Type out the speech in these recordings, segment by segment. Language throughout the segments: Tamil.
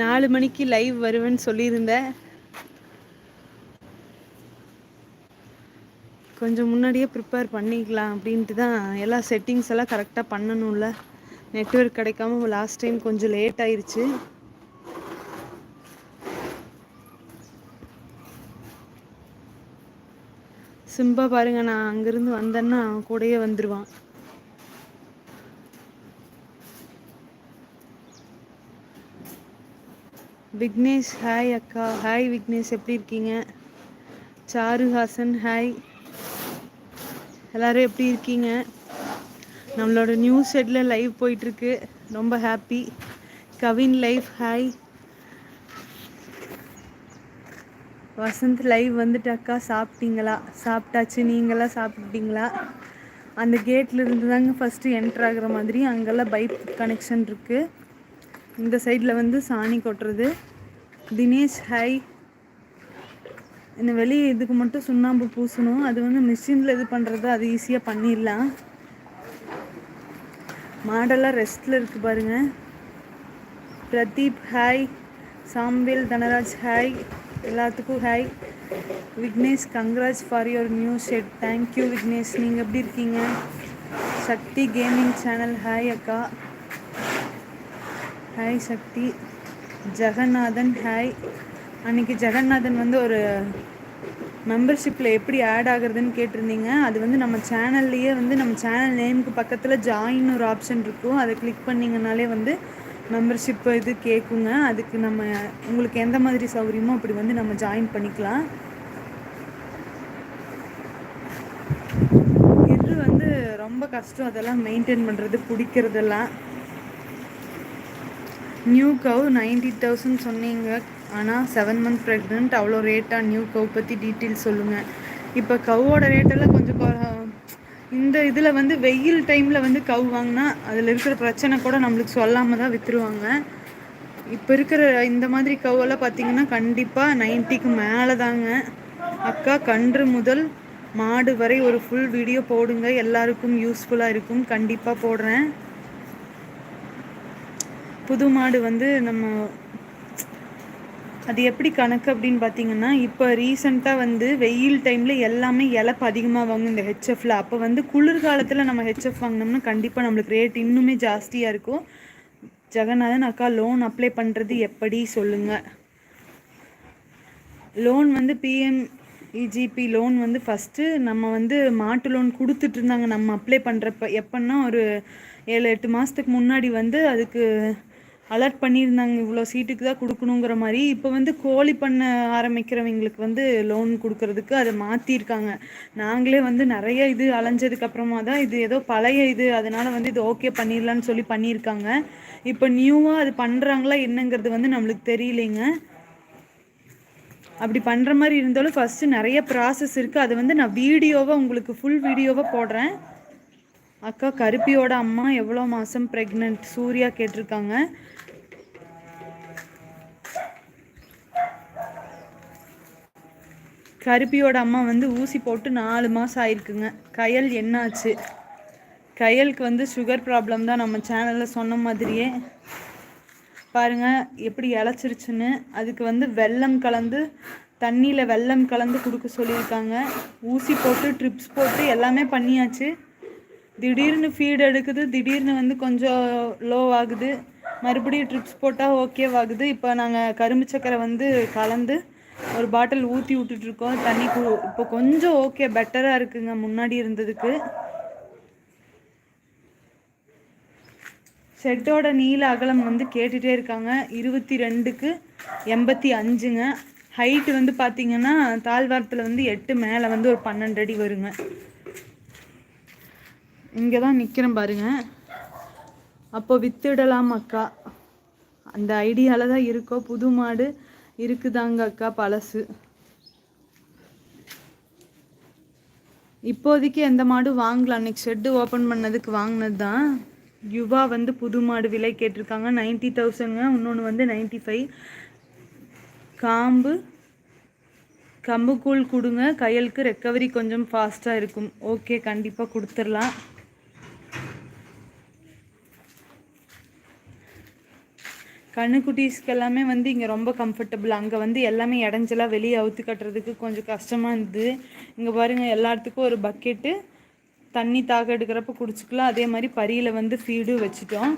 நாலு மணிக்கு லைவ் வருவேன்னு சொல்லியிருந்தேன். கொஞ்சம் முன்னாடியே ப்ரிப்பேர் பண்ணிக்கலாம் அப்படின்ட்டு தான் எல்லா செட்டிங்ஸ் எல்லாம் கரெக்டாக பண்ணணும்ல. நெட்ஒர்க் கிடைக்காம லாஸ்ட் டைம் கொஞ்சம் லேட் ஆயிடுச்சு சிம்பா பாருங்க நான் அங்கேருந்து வந்தேன்னா கூடயே வந்துடுவான் விக்னேஷ் ஹாய் அக்கா. ஹாய் விக்னேஷ் எப்படி இருக்கீங்க? சாருஹாசன் ஹாய் எல்லோரும் எப்படி இருக்கீங்க? நம்மளோட நியூஸ் செட்டில் லைவ் போயிட்டுருக்கு. ரொம்ப happy Kavin life hi Vasanth live வந்துட்டாக்கா சாப்பிட்டீங்களா? சாப்பிட்டாச்சு. நீங்களாம் சாப்பிட்டீங்களா? அந்த கேட்டில் இருந்து தாங்க ஃபஸ்ட்டு என்ட்ரு ஆகிற மாதிரி அங்கெல்லாம் பைப் கனெக்ஷன் இருக்குது இந்த சைடில் வந்து சாணி கொட்டுறது. தினேஷ் ஹை இந்த வெளியே இதுக்கு மட்டும் சுண்ணாம்பு பூசணும். அது வந்து மிஷினில் இது பண்ணுறது அது ஈஸியாக பண்ணிடலாம். மாடெல்லாம் ரெஸ்ட்டில் இருக்குது பாருங்கள் பிரதீப் ஹாய் சாம்பில் தனராஜ் ஹாய் எல்லாத்துக்கும் hi Vignesh congrats for your new shed thank you Vignesh. நீங்கள் எப்படி இருக்கீங்க? சக்தி கேமிங் சேனல் ஹாய் அக்கா. ஹாய் சக்தி. ஜெகநாதன் ஹாய். அன்றைக்கி ஜெகநாதன் வந்து ஒரு மெம்பர்ஷிப்பில் எப்படி ஆட் ஆகுறதுன்னு கேட்டிருந்தீங்க. அது வந்து நம்ம சேனல்லையே வந்து நம்ம சேனல் நேமுக்கு பக்கத்தில் ஜாயின் ஒரு ஆப்ஷன் இருக்கும். அதை கிளிக் பண்ணிங்கனாலே வந்து மெம்பர்ஷிப் இது கேட்குங்க அதுக்கு நம்ம உங்களுக்கு எந்த மாதிரி சௌகரியமோ அப்படி வந்து நம்ம ஜாயின் பண்ணிக்கலாம். இது வந்து ரொம்ப கஷ்டம் அதெல்லாம் மெயின்டைன் பண்ணுறது பிடிக்கிறதெல்லாம். நியூ கவ் நைன்டி தௌசண்ட் சொன்னீங்க. ஆனால் செவன் மந்த் ப்ரெக்னென்ட் அவ்வளோ ரேட்டாக நியூ கவ் பற்றி டீட்டெயில் சொல்லுங்கள் இப்போ கவ்வோட ரேட்டெல்லாம் கொஞ்சம் இந்த இதில் வந்து வெயில் டைமில் வந்து கவ் வாங்கினா அதில் இருக்கிற பிரச்சனை கூட நம்மளுக்கு சொல்லாமல் தான் விற்றுருவாங்க இப்போ இருக்கிற இந்த மாதிரி கவ்வெல்லாம் பார்த்தீங்கன்னா கண்டிப்பாக நைன்ட்டிக்கு மேலே தாங்க அக்கா கன்று முதல் மாடு வரை ஒரு ஃபுல் வீடியோ போடுங்க. எல்லாருக்கும் யூஸ்ஃபுல்லாக இருக்கும். கண்டிப்பாக போடுறேன். புது மாடு வந்து நம்ம அது எப்படி கணக்கு அப்படின்னு பார்த்தீங்கன்னா இப்போ ரீசெண்டாக வந்து வெயில் டைமில் எல்லாமே இழப்பு அதிகமாக வாங்கும் இந்த ஹெச்எஃப்ல அப்போ வந்து குளிர்காலத்தில் நம்ம ஹெச்எஃப் வாங்கினோம்னா கண்டிப்பாக நம்மளுக்கு ரேட் இன்னுமே ஜாஸ்தியாக இருக்கும். ஜெகநாதன் அக்கா லோன் அப்ளை பண்ணுறது எப்படி சொல்லுங்கள் லோன் வந்து பிஎம் இஜிபி லோன் வந்து ஃபஸ்ட்டு நம்ம வந்து மாட்டு லோன் கொடுத்துட்டு இருந்தாங்க. நம்ம அப்ளை பண்ணுறப்ப எப்போன்னா ஒரு ஏழு எட்டு மாதத்துக்கு முன்னாடி வந்து அதுக்கு அலர்ட் பண்ணியிருந்தாங்க இவ்வளோ சீட்டுக்கு தான் கொடுக்கணுங்கிற மாதிரி. இப்போ வந்து கோழி பண்ண ஆரம்பிக்கிறவங்களுக்கு வந்து லோன் கொடுக்கறதுக்கு அதை மாற்றிருக்காங்க நாங்களே வந்து நிறைய இது அலைஞ்சதுக்கு அப்புறமா தான் இது ஏதோ பழைய இது அதனால் வந்து இது ஓகே பண்ணிடலான்னு சொல்லி பண்ணியிருக்காங்க. இப்போ நியூவாக அது பண்ணுறாங்களா என்னங்கிறது வந்து நம்மளுக்கு தெரியலைங்க. அப்படி பண்ணுற மாதிரி இருந்தாலும் ஃபஸ்ட்டு நிறைய ப்ராசஸ் இருக்குது அதை வந்து நான் வீடியோவை உங்களுக்கு ஃபுல் வீடியோவை போடுறேன். அக்கா கருப்பியோட அம்மா எவ்வளோ மாதம் ப்ரெக்னென்ட் சூர்யா கேட்டிருக்காங்க. கருப்பியோட அம்மா வந்து ஊசி போட்டு நாலு மாதம் ஆயிருக்குங்க. கயல் என்னாச்சு? கயலுக்கு வந்து சுகர் ப்ராப்ளம் தான் நம்ம சேனலில் சொன்ன மாதிரியே. பாருங்கள் எப்படி இழைச்சிருச்சுன்னு. அதுக்கு வந்து வெல்லம் கலந்து தண்ணியில் வெல்லம் கலந்து கொடுக்க சொல்லியிருக்காங்க. ஊசி போட்டு ட்ரிப்ஸ் போட்டு எல்லாமே பண்ணியாச்சு. திடீர்னு ஃபீட் எடுக்குது திடீர்னு வந்து கொஞ்சம் லோ ஆகுது. மறுபடியும் ட்ரிப்ஸ் போட்டால் ஓகேவாகுது இப்போ நாங்கள் கரும்பு சக்கரை வந்து கலந்து ஒரு பாட்டில் ஊற்றி விட்டுட்ருக்கோம். தண்ணி கு இப்போ கொஞ்சம் ஓகே பெட்டராக இருக்குங்க. முன்னாடி இருந்ததுக்கு. ஷெட்டோட நீல அகலம் வந்து கேட்டுகிட்டே இருக்காங்க. இருபத்தி ரெண்டுக்கு எண்பத்தி அஞ்சுங்க. ஹைட்டு வந்து பார்த்தீங்கன்னா தாழ்வாரத்தில் வந்து எட்டு மேலே வந்து ஒரு பன்னெண்டு அடி வருங்க. இங்கே தான் நிற்கிறேன் பாருங்க. அப்போ வித்துடலாம் அக்கா. அந்த ஐடியாவில் தான் இருக்கோ புது மாடு இருக்குதாங்க அக்கா பழசு. இப்போதைக்கு எந்த மாடு வாங்கலாம் அன்னைக்கு ஷெட்டு ஓப்பன் பண்ணதுக்கு வாங்கினது தான் யுவா வந்து புது மாடு விலை கேட்டிருக்காங்க. நைன்ட்டி தௌசண்ட்ங்க இன்னொன்று வந்து நைன்ட்டி ஃபைவ் காம்பு கம்புக்கூழ் கொடுங்க. கையலுக்கு ரெக்கவரி கொஞ்சம் ஃபாஸ்ட்டாக இருக்கும். ஓகே கண்டிப்பாக கொடுத்துடலாம். கண்ணுக்குட்டீஸ்க்கு எல்லாமே வந்து இங்கே ரொம்ப கம்ஃபர்டபுள் அங்கே வந்து எல்லாமே இடைஞ்சலாக வெளியே அவுத்து கட்டுறதுக்கு கொஞ்சம் கஷ்டமாக இருந்தது. இங்கே பாருங்கள் எல்லாத்துக்கும் ஒரு பக்கெட்டு தண்ணி தாக எடுக்கிறப்ப குடிச்சிக்கலாம். அதே மாதிரி பரியில் வந்து ஃபீடும் வச்சுட்டோம்.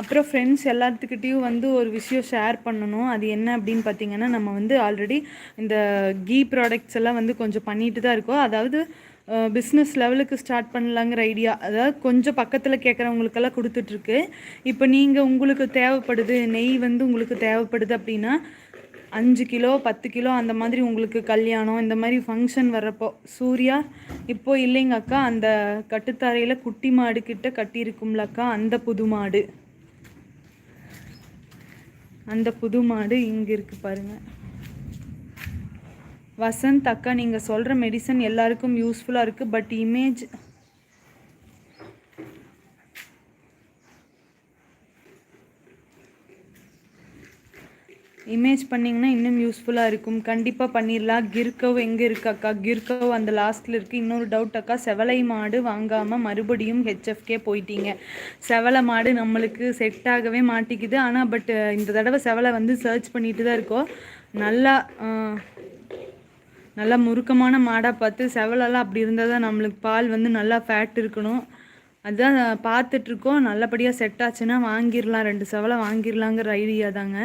அப்புறம் ஃப்ரெண்ட்ஸ் எல்லாத்துக்கிட்டேயும் வந்து ஒரு விஷயம் ஷேர் பண்ணணும். அது என்ன அப்படின்னு பார்த்தீங்கன்னா நம்ம வந்து ஆல்ரெடி இந்த கீ ப்ராடக்ட்ஸ் எல்லாம் வந்து கொஞ்சம் பண்ணிட்டு தான் இருக்கோம். அதாவது பிஸ்னஸ் லெவலுக்கு ஸ்டார்ட் பண்ணலாங்கிற ஐடியா அதாவது கொஞ்சம் பக்கத்தில் கேட்குறவங்களுக்கெல்லாம் கொடுத்துட்ருக்கு. இப்போ நீங்கள் உங்களுக்கு தேவைப்படுது நெய் வந்து உங்களுக்கு தேவைப்படுது அப்படின்னா அஞ்சு கிலோ பத்து கிலோ அந்த மாதிரி உங்களுக்கு கல்யாணம் இந்த மாதிரி ஃபங்க்ஷன் வர்றப்போ சூர்யா இப்போ இல்லைங்க அக்கா அந்த கட்டுத்தாரையில் குட்டி மாடு கிட்ட கட்டியிருக்கும்ல அக்கா அந்த புது மாடு. அந்த புது மாடு இங்கே இருக்குது பாருங்கள் வசந்த் அக்கா நீங்கள் சொல்கிற மெடிசன் எல்லாருக்கும் யூஸ்ஃபுல்லாக இருக்குது பட் இமேஜ் இமேஜ் பண்ணிங்கன்னா இன்னும் யூஸ்ஃபுல்லாக இருக்கும். கண்டிப்பாக பண்ணிடலாம் கிர்கவ் எங்கே இருக்கு அக்கா? கிர்கவ் அந்த லாஸ்ட்டில் இருக்குது இன்னொரு டவுட் அக்கா செவலை மாடு வாங்காமல் மறுபடியும் ஹெச்எஃப்கே போயிட்டீங்க. செவலை மாடு நம்மளுக்கு செட் ஆகவே மாட்டிக்குது. ஆனால் பட் இந்த தடவை செவலை வந்து சர்ச் பண்ணிட்டு தான் இருக்கோம். நல்லா நல்லா முறுக்கமான மாடாக பார்த்து செவலெல்லாம் அப்படி இருந்தால் தான் நம்மளுக்கு பால் வந்து நல்லா ஃபேட் இருக்கணும். அதுதான் பார்த்துட்ருக்கோம். நல்லபடியாக செட் ஆச்சுன்னா வாங்கிடலாம். ரெண்டு செவலை வாங்கிடலாங்கிற ஐடியா தாங்க.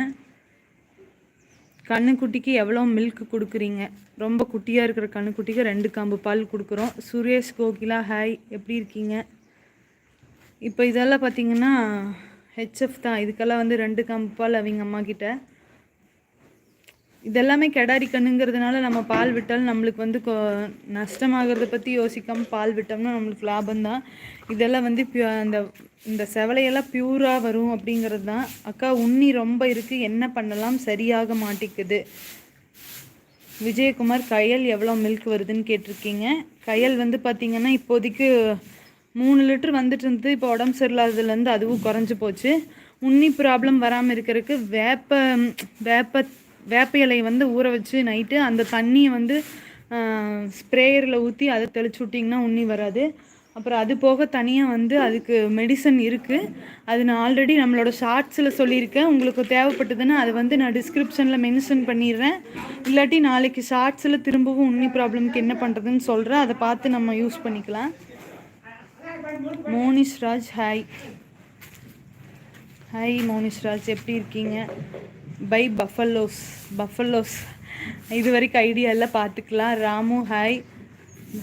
கண்ணுக்குட்டிக்கு எவ்வளோ மில்க் கொடுக்குறீங்க? ரொம்ப குட்டியாக இருக்கிற கண்ணுக்குட்டிக்கு ரெண்டு காம்பு பால் கொடுக்குறோம். சுரேஷ் கோகிலா ஹாய் எப்படி இருக்கீங்க? இப்போ இதெல்லாம் பார்த்தீங்கன்னா ஹெச்எஃப் தான். இதுக்கெல்லாம் வந்து ரெண்டு காம்பு பால் அவங்க அம்மா கிட்ட இதெல்லாமே கெடாரி கண்ணுங்கிறதுனால நம்ம பால் விட்டாலும் நம்மளுக்கு வந்து நஷ்டமாகிறத பற்றி யோசிக்காமல் பால் விட்டோம்னா நம்மளுக்கு லாபம் தான் இதெல்லாம் வந்து பியூ அந்த இந்த செவலையெல்லாம் பியூராக வரும் அப்படிங்கிறது தான் அக்கா உண்ணி ரொம்ப இருக்குது என்ன பண்ணலாம்? சரியாக மாட்டேங்குது விஜயகுமார் கயல் எவ்வளோ மில்க் வருதுன்னு கேட்டிருக்கீங்க. கயல் வந்து பார்த்தீங்கன்னா இப்போதைக்கு மூணு லிட்டர் வந்துட்டு இருந்தது. இப்போ உடம்பு சரியில்லாததுலேருந்து அதுவும் குறைஞ்சி போச்சு. உண்ணி ப்ராப்ளம் வராமல் இருக்கிறதுக்கு வேப்ப வேப்ப வேப்ப இலையை வந்து ஊற வச்சு நைட்டு அந்த தண்ணியை வந்து ஸ்ப்ரேயரில் ஊற்றி அதை தெளிச்சு விட்டிங்கன்னா உண்ணி வராது. அப்புறம் அது போக தனியாக வந்து அதுக்கு மெடிசன் இருக்குது அது நான் ஆல்ரெடி நம்மளோட ஷார்ட்ஸில் சொல்லியிருக்கேன். உங்களுக்கு தேவைப்பட்டதுன்னா அது வந்து நான் டிஸ்கிரிப்ஷனில் மென்ஷன் பண்ணிடுறேன். இல்லாட்டி நாளைக்கு ஷார்ட்ஸில் திரும்பவும் உண்ணி ப்ராப்ளம்க்கு என்ன பண்ணுறதுன்னு சொல்கிறேன் அதை பார்த்து நம்ம யூஸ் பண்ணிக்கலாம். Monish Raj hi hi Monish Raj. எப்படி இருக்கீங்க? பை பஃபல்லோஸ் பஃபல்லோஸ் இது வரைக்கும் ஐடியா இல்லை பார்த்துக்கலாம். ராமு ஹாய்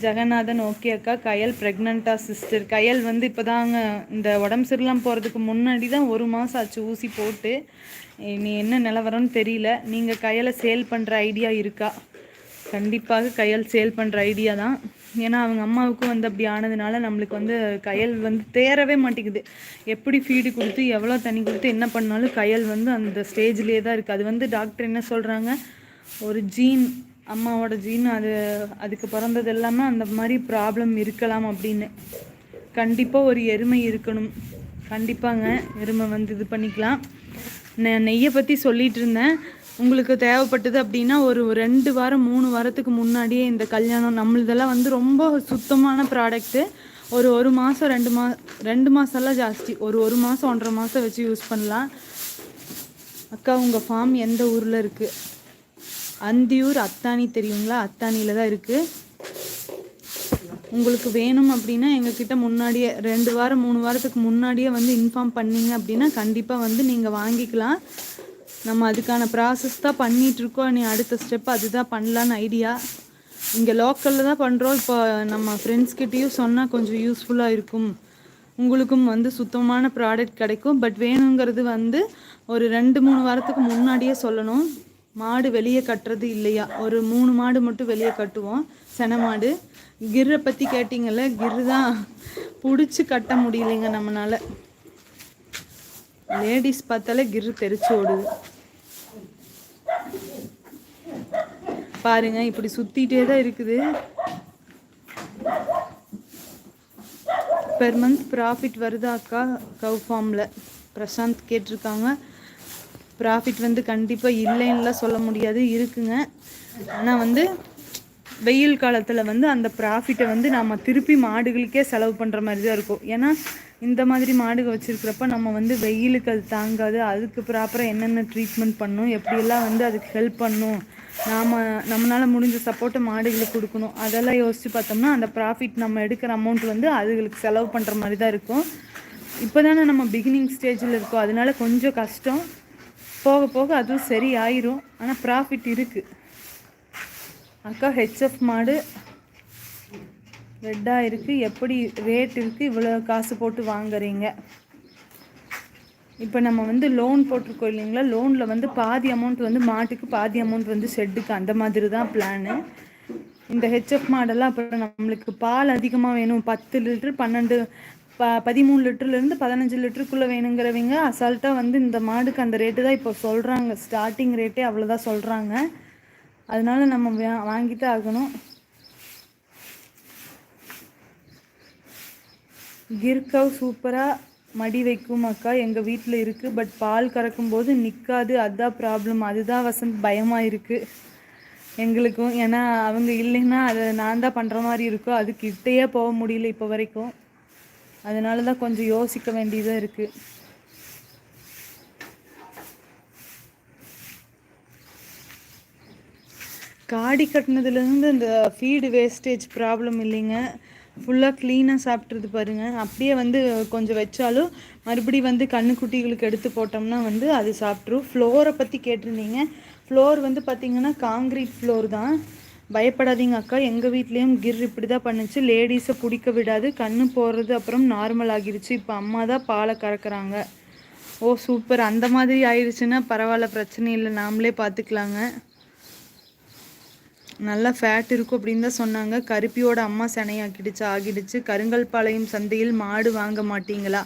ஜெகநாதன் ஓகே அக்கா. கயல் ப்ரெக்னெண்ட்டா சிஸ்டர் கயல் வந்து இப்போ தாங்க இந்த உடம்பு சரியில்லாமல் போகிறதுக்கு முன்னாடி தான் ஒரு மாதம் ஆச்சு ஊசி போட்டு. நீ என்ன நிலவரம்னு தெரியல. நீங்கள் கயலை சேல் பண்ணுற ஐடியா இருக்கா? கண்டிப்பாக கயல் சேல் பண்ணுற ஐடியா தான். ஏன்னா அவங்க அம்மாவுக்கும் வந்து அப்படி ஆனதுனால நம்மளுக்கு வந்து கயல் வந்து தேரவே மாட்டேங்குது. எப்படி ஃபீடு கொடுத்து எவ்வளோ தண்ணி கொடுத்து என்ன பண்ணாலும் கயல் வந்து அந்த ஸ்டேஜ்லேயே தான் இருக்குது அது வந்து டாக்டர் என்ன சொல்கிறாங்க ஒரு ஜீன் அம்மாவோட ஜீன் அது அதுக்கு பிறந்தது எல்லாமே அந்த மாதிரி ப்ராப்ளம் இருக்கலாம் அப்படின்னு. கண்டிப்பாக ஒரு எருமை இருக்கணும். கண்டிப்பாங்க எருமை வந்து இது பண்ணிக்கலாம். நெ- நெய்யை பற்றி சொல்லிகிட்டு இருந்தேன். உங்களுக்கு தேவைப்பட்டது அப்படின்னா ஒரு ரெண்டு வாரம் மூணு வாரத்துக்கு முன்னாடியே இந்த கல்யாணம் நம்மளதெல்லாம் வந்து ரொம்ப சுத்தமான ப்ராடக்ட்டு ஒரு ஒரு மாதம் ரெண்டு மா ரெண்டு மாதம்லாம் ஜாஸ்தி. ஒரு ஒரு மாதம் ஒன்றரை மாதம் வச்சு யூஸ் பண்ணலாம். அக்கா உங்கள் ஃபார்ம் எந்த ஊரில் இருக்குது அந்தியூர் அத்தானி தெரியுங்களா? அத்தானியில் தான் இருக்குது உங்களுக்கு வேணும் அப்படின்னா எங்ககிட்ட முன்னாடியே ரெண்டு வாரம் மூணு வாரத்துக்கு முன்னாடியே வந்து இன்ஃபார்ம் பண்ணீங்க அப்படின்னா கண்டிப்பாக வந்து நீங்கள் வாங்கிக்கலாம். நம்ம அதுக்கான ப்ராசஸ் தான் பண்ணிட்டு இருக்கோம் நீ அடுத்த ஸ்டெப் அதுதான் பண்ணலான்னு ஐடியா இங்கே லோக்கலில் தான் பண்ணுறோம் இப்போ நம்ம ஃப்ரெண்ட்ஸ்கிட்டேயும் சொன்னால் கொஞ்சம் யூஸ்ஃபுல்லாக இருக்கும். உங்களுக்கும் வந்து சுத்தமான ப்ராடக்ட் கிடைக்கும். பட் வேணுங்கிறது வந்து ஒரு ரெண்டு மூணு வாரத்துக்கு முன்னாடியே சொல்லணும். மாடு வெளியே கட்டுறது இல்லையா? ஒரு மூணு மாடு மட்டும் வெளியே கட்டுவோம். சென மாடு. கிர்ரை பற்றி கேட்டிங்கல்ல? கிர்ரு தான் பிடிச்சி கட்ட முடியலைங்க நம்மனால. லேடிஸ் பார்த்தாலே கிர்ரு தெரிச்சு ஓடுது. பாருங்க இப்படி சுத்திட்டே தான் இருக்குது. பெர் மந்த் ப்ராஃபிட் வருதா அக்கா? கவ் ஃபார்மில் பிரசாந்த் கேட்டிருக்காங்க. ப்ராஃபிட் வந்து கண்டிப்பாக இல்லைன்னுலாம் சொல்ல முடியாது இருக்குங்க. ஆனால் வந்து வெயில் காலத்தில் வந்து அந்த ப்ராஃபிட்டை வந்து நம்ம திருப்பி மாடுகளுக்கே செலவு பண்ணுற மாதிரி தான் இருக்கும். ஏன்னா இந்த மாதிரி மாடுகள் வச்சுருக்கிறப்ப நம்ம வந்து வெயிலுக்கு அது தாங்காது. அதுக்கு ப்ராப்பராக என்னென்ன ட்ரீட்மெண்ட் பண்ணணும் எப்படியெல்லாம் வந்து அதுக்கு ஹெல்ப் பண்ணணும் நாம் நம்மளால் முடிஞ்ச சப்போர்ட்டை மாடுகளுக்கு கொடுக்கணும். அதெல்லாம் யோசித்து பார்த்தோம்னா அந்த ப்ராஃபிட் நம்ம எடுக்கிற அமௌண்ட் வந்து அதுகளுக்கு செலவு பண்ணுற மாதிரி தான் இருக்கும். இப்போ தானே நம்ம பிகினிங் ஸ்டேஜில் இருக்கோம். அதனால கொஞ்சம் கஷ்டம். போக போக அதுவும் சரி ஆயிரும் ஆனால் ப்ராஃபிட் இருக்குது அக்கா ஹெச்எஃப் மாடு ரெட்டாக இருக்குது எப்படி ரேட் இருக்குது இவ்வளோ காசு போட்டு வாங்குறீங்க? இப்போ நம்ம வந்து லோன் போட்டிருக்கோம் இல்லைங்களா? லோனில் வந்து பாதி அமௌண்ட் வந்து மாட்டுக்கு பாதி அமௌண்ட் வந்து ஷெட்டுக்கு அந்த மாதிரி தான் பிளானு இந்த ஹெச்எஃப் மாடெல்லாம் அப்புறம் நம்மளுக்கு பால் அதிகமாக வேணும். பத்து லிட்டர் பன்னெண்டு ப பதிமூணு லிட்டர்லேருந்து பதினஞ்சு லிட்டருக்குள்ளே வேணுங்கிறவங்க அசால்ட்டாக வந்து இந்த மாடுக்கு அந்த ரேட்டு தான் இப்போ சொல்கிறாங்க ஸ்டார்டிங் ரேட்டே அவ்வளோதான் சொல்கிறாங்க அதனால நம்ம வாங்கி தான் ஆகணும். கிர்கவ் சூப்பராக மடி வைக்கும் அக்கா. எங்கள் வீட்டில் இருக்குது பட் பால் கறக்கும் போது நிற்காது அதுதான் ப்ராப்ளம். அதுதான் வசந்த் பயமாக இருக்குது எங்களுக்கும். ஏன்னா அவங்க இல்லைன்னா அதை நான் தான் பண்ணுற மாதிரி இருக்கும் அது கிட்டேயே போக முடியல இப்போ வரைக்கும். அதனால தான் கொஞ்சம் யோசிக்க வேண்டியதாக இருக்குது காடி கட்டினதுலேருந்து இந்த ஃபீடு வேஸ்டேஜ் ப்ராப்ளம் இல்லைங்க. ஃபுல்லாக க்ளீனாக சாப்பிட்றது பாருங்கள் அப்படியே வந்து கொஞ்சம் வச்சாலும் மறுபடி வந்து கண்ணுக்குட்டிகளுக்கு எடுத்து போட்டோம்னா வந்து அது சாப்பிட்ரும் ஃப்ளோரை பற்றி கேட்டிருந்தீங்க. ஃப்ளோர் வந்து பார்த்திங்கன்னா காங்கிரீட் ஃப்ளோர் தான். பயப்படாதீங்க அக்கா. எங்கள் வீட்லேயும் கிர் இப்படி தான் பண்ணுச்சு. லேடிஸை பிடிக்க விடாது. கண்ணு போடுறது அப்புறம் நார்மல் ஆகிருச்சு. இப்போ அம்மா தான் பாலை கறக்குறாங்க. ஓ சூப்பர். அந்த மாதிரி ஆயிடுச்சுன்னா பரவாயில்ல. பிரச்சனை இல்லை. நாமளே பார்த்துக்கலாங்க நல்லா ஃபேட் இருக்கும் அப்படின்னு தான் சொன்னாங்க. கருப்பியோட அம்மா செனையாக்கிடுச்சு ஆகிடுச்சு. கருங்கல்பாளையம் சந்தையில் மாடு வாங்க மாட்டீங்களா?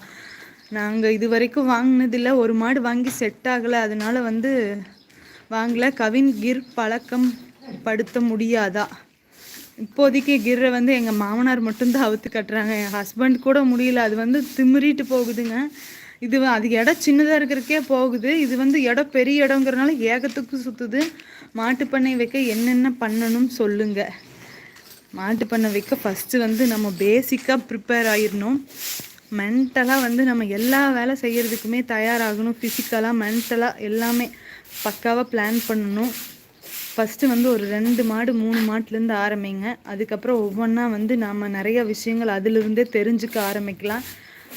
நாங்கள் இது வரைக்கும் வாங்கினதில்ல. ஒரு மாடு வாங்கி செட் ஆகலை. அதனால வந்து வாங்கல. கவின் கிர் பழக்கம் படுத்த முடியாதா? இப்போதைக்கு கிர்ரை வந்து எங்கள் மாமனார் மட்டும்தான் அவுத்து கட்டுறாங்க. என் ஹஸ்பண்ட் கூட முடியல. அது வந்து திமிரிட்டு போகுதுங்க. இது அது இடம் சின்னதாக இருக்கிறதுக்கே போகுது. இது வந்து இடம் பெரிய இடங்கிறனால ஏகத்துக்கு சுற்றுது மாட்டுப்பண்ணை வைக்க என்னென்ன பண்ணணும் சொல்லுங்க. மாட்டுப்பண்ணை வைக்க ஃபஸ்ட்டு வந்து நம்ம பேசிக்காக ப்ரிப்பேர் ஆயிடணும் மென்டலாக வந்து நம்ம எல்லா வேலை செய்கிறதுக்குமே தயாராகணும். ஃபிசிக்கலாக மென்டலாக எல்லாமே பக்காவாக பிளான் பண்ணணும். ஃபஸ்ட்டு வந்து ஒரு ரெண்டு மாடு மூணு மாட்டுலேருந்து ஆரம்பிங்க. அதுக்கப்புறம் ஒவ்வொன்றா வந்து நாம் நிறைய விஷயங்கள் அதிலிருந்தே தெரிஞ்சுக்க ஆரம்பிக்கலாம்.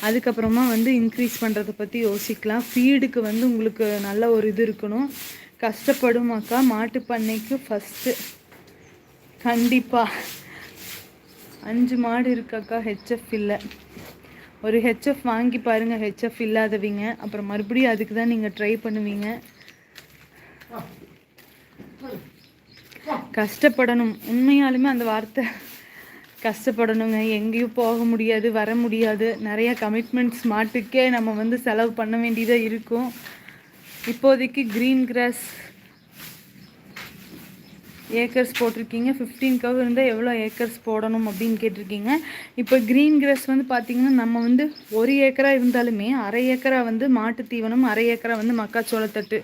அதுக்கப்புறமா வந்து இன்க்ரீஸ் பண்ணுறதை பற்றி யோசிக்கலாம். ஃபீடுக்கு வந்து உங்களுக்கு நல்ல ஒரு இது இருக்கணும். கஷ்டப்படுமாக்கா மாட்டு பண்ணைக்கு ஃபஸ்ட்டு கண்டிப்பாக அஞ்சு மாடு இருக்காக்கா ஹெச்எஃப் இல்லை. ஒரு ஹெச்எஃப் வாங்கி பாருங்கள் ஹெச்எஃப் இல்லாதவங்க. அப்புறம் மறுபடியும் அதுக்கு தான் நீங்கள் ட்ரை பண்ணுவீங்க. கஷ்டப்படணும். உண்மையாலுமே அந்த வார்த்தை கஷ்டப்படணுங்க. எங்கேயும் போக முடியாது வர முடியாது. நிறைய கமிட்மெண்ட்ஸ் மாட்டுக்கே நம்ம வந்து செலவு பண்ண வேண்டியதாக இருக்கும். இப்போதைக்கு க்ரீன் கிராஸ் ஏக்கர்ஸ் போட்டிருக்கீங்க. ஃபிஃப்டீன் கவ் இருந்தால் எவ்வளோ ஏக்கர்ஸ் போடணும் அப்படின்னு கேட்டிருக்கீங்க. இப்போ க்ரீன் கிராஸ் வந்து பார்த்திங்கன்னா நம்ம வந்து ஒரு ஏக்கராக இருந்தாலுமே அரை ஏக்கரா வந்து மாட்டு தீவனம் அரை ஏக்கரா வந்து மக்காச்சோளத்தட்டு.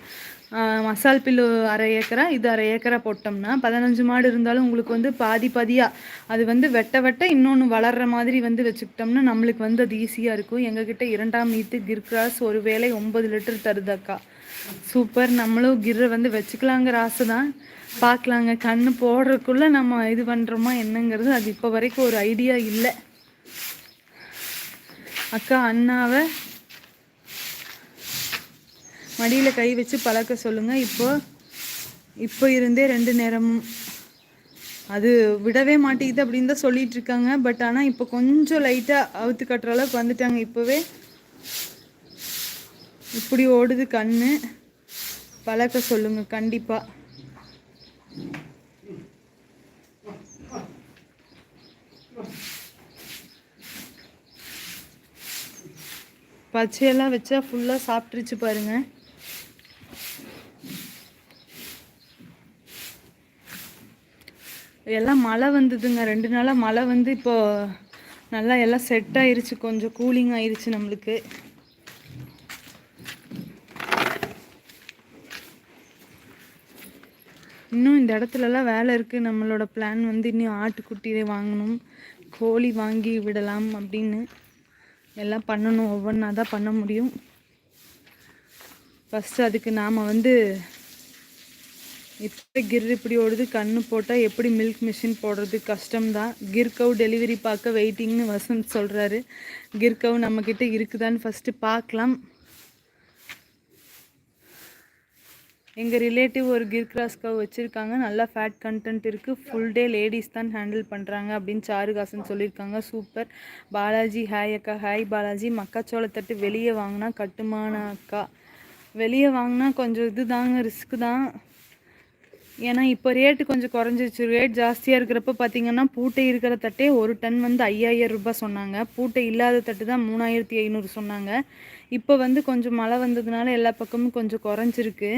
மசால் பில்லு அரை ஏக்கரா? இது அரை ஏக்கரா போட்டோம்னா பதினஞ்சு மாடு இருந்தாலும் உங்களுக்கு வந்து பாதி பாதியாக அது வந்து வெட்ட வெட்ட இன்னொன்று வளர்கிற மாதிரி வந்து வச்சுக்கிட்டோம்னா நம்மளுக்கு வந்து அது ஈஸியாக இருக்கும். எங்ககிட்ட இரண்டாம் ஈத்து கிர்கிராஸ் ஒரு வேளை ஒம்பது லிட்டர் தருதாக்கா. சூப்பர். நம்மளும் கிர்ரை வந்து வச்சுக்கலாங்கிற ஆசை தான் பார்க்கலாங்க கண்ணு போடுறதுக்குள்ளே நம்ம இது பண்ணுறோமா என்னங்கிறது அது இப்போ வரைக்கும் ஒரு ஐடியா இல்லை. அக்கா அண்ணாவை மடியில் கை வச்சு பழக்க சொல்லுங்கள் இப்போ இப்போ இருந்தே ரெண்டு நேரமும். அது விடவே மாட்டேங்குது அப்படின்னு தான் சொல்லிட்டு இருக்காங்க. பட் ஆனால் இப்போ கொஞ்சம் லைட்டாக அவுத்து கட்டுற அளவுக்கு வந்துட்டாங்க. இப்போவே இப்படி ஓடுது கண்ணு. பழக்க சொல்லுங்க கண்டிப்பாக பச்சையெல்லாம் வச்சா ஃபுல்லாக சாப்பிட்ருச்சு பாருங்கள் எல்லாம் மழை வந்ததுங்க. ரெண்டு நாளாக மழை வந்து இப்போ நல்லா எல்லாம் செட் ஆயிருச்சு. கொஞ்சம் கூலிங் ஆயிருச்சு நம்மளுக்கு. இன்னும் இந்த இடத்துலலாம் வேலை இருக்குது நம்மளோட பிளான் வந்து இன்னும் ஆட்டுக்குட்டி வாங்கணும். கோழி வாங்கி விடலாம் அப்படின்னு எல்லாம் பண்ணணும். ஒவ்வொன்றா தான் பண்ண முடியும். ஃபஸ்ட்டு அதுக்கு நாம் வந்து இப்போ கிர் இப்படி ஓடுது கண்ணு போட்டால் எப்படி மில்க் மிஷின் போடுறது கஷ்டம்தான். கிர் கவ் டெலிவரி பார்க்க வெயிட்டிங்னு வசந்த் சொல்கிறாரு கிர்கவ் நம்மக்கிட்ட இருக்குதான்னு ஃபஸ்ட்டு பார்க்கலாம். எங்கள் ரிலேட்டிவ் ஒரு கிர் கிராஸ் கவ் வச்சுருக்காங்க. நல்லா ஃபேட் கண்டென்ட் இருக்குது ஃபுல் டே லேடிஸ் தான் ஹேண்டில் பண்ணுறாங்க அப்படின்னு சாருகாசன் சொல்லியிருக்காங்க. சூப்பர் பாலாஜி ஹாய் அக்கா ஹாய் பாலாஜி. மக்காச்சோளத்தட்டு வெளியே வாங்கினா கட்டுமான அக்கா. வெளியே வாங்கினா கொஞ்சம் இது தாங்க ரிஸ்க்கு தான். ஏன்னா இப்போ ரேட்டு கொஞ்சம் குறைஞ்சிருச்சு. ரேட் ஜாஸ்தியாக இருக்கிறப்ப பார்த்தீங்கன்னா பூட்டை இருக்கிற தட்டே ஒரு டன் வந்து ஐயாயிரம் ரூபாய் சொன்னாங்க. பூட்டை இல்லாத தட்டு தான் மூணாயிரத்தி ஐநூறு சொன்னாங்க. இப்போ வந்து கொஞ்சம் மழை வந்ததுனால எல்லா பக்கமும் கொஞ்சம் குறைஞ்சிருக்கு.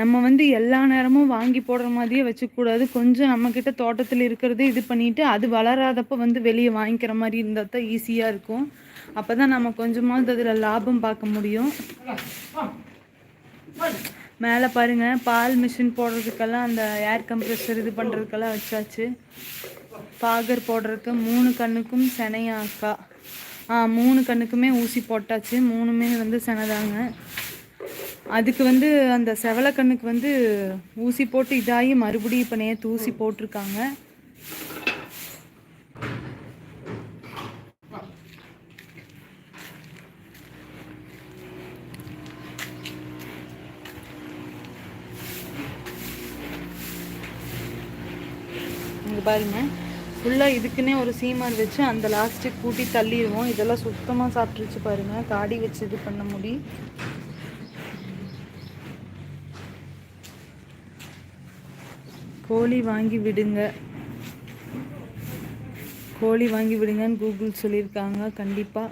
நம்ம வந்து எல்லா நேரமும் வாங்கி போடுற மாதிரியே வச்சுக்கூடாது. கொஞ்சம் நம்மக்கிட்ட தோட்டத்தில் இருக்கிறதே இது பண்ணிவிட்டு அது வளராதப்போ வந்து வெளியே வாங்கிக்கிற மாதிரி இருந்தால் தான் ஈஸியாக இருக்கும். அப்போ தான் நம்ம கொஞ்சமாவது அதில் லாபம் பார்க்க முடியும். மேலே பாருங்கள் பால் மிஷின் போடுறதுக்கெல்லாம் அந்த ஏர் கம்ப்ரெஷர் இது பண்ணுறதுக்கெல்லாம் வச்சாச்சு. பாகர் போடுறதுக்கு மூணு கண்ணுக்கும் செனையா அக்கா. ஆ மூணு கண்ணுக்குமே ஊசி போட்டாச்சு. மூணுமே வந்து செனைதாங்க அதுக்கு வந்து அந்த செவலை கண்ணுக்கு வந்து ஊசி போட்டு இதாகி மறுபடியும் இப்போ நேற்று ஊசி போட்டிருக்காங்க. பாருங்கள் பாருங்க. ஃபுல்லாக இதுக்குன்னே ஒரு சீமர் வச்சு அந்த லாஸ்ட்டுக்கு கூட்டி தள்ளிடுவோம். இதெல்லாம் சுத்தமாக சாப்பிட்ருச்சு பாருங்க. காடி வச்சு இது பண்ண முடி. கோழி வாங்கி விடுங்க. கோழி வாங்கி விடுங்கன்னு கூகுள் சொல்லியிருக்காங்க. கண்டிப்பாக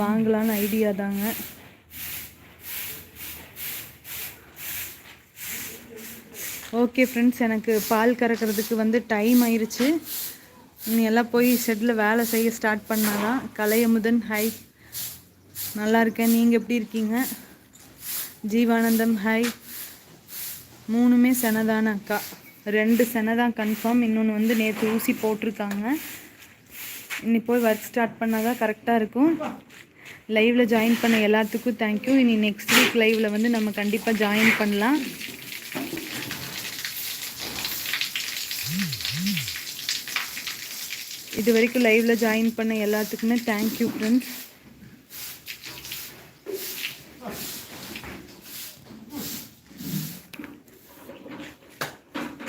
வாங்கலான்னு ஐடியா தாங்க. ஓகே ஃப்ரெண்ட்ஸ் எனக்கு பால் கறக்கிறதுக்கு வந்து டைம் ஆயிடுச்சு நீ எல்லாம் போய் ஷெட்டில் வேலை செய்ய ஸ்டார்ட் பண்ணாதான். கலையமுதன் ஹை நல்லா இருக்கேன். நீங்கள் எப்படி இருக்கீங்க? ஜீவானந்தம் ஹை மூணுமே செனதான அக்கா. ரெண்டு செனை தான் கன்ஃபார்ம் இன்னொன்று வந்து நேற்று ஊசி போட்டிருக்காங்க. இன்னி போய் ஒர்க் ஸ்டார்ட் பண்ணால் தான் கரெக்டாக இருக்கும். லைவில் ஜாயின் பண்ண எல்லாத்துக்கும் தேங்க்யூ இனி நெக்ஸ்ட் வீக் லைவில் வந்து நம்ம கண்டிப்பாக ஜாயின் பண்ணலாம். இது வரைக்கும் லைவில் ஜாயின் பண்ண எல்லாத்துக்குமே தேங்க்யூ ஃப்ரெண்ட்ஸ்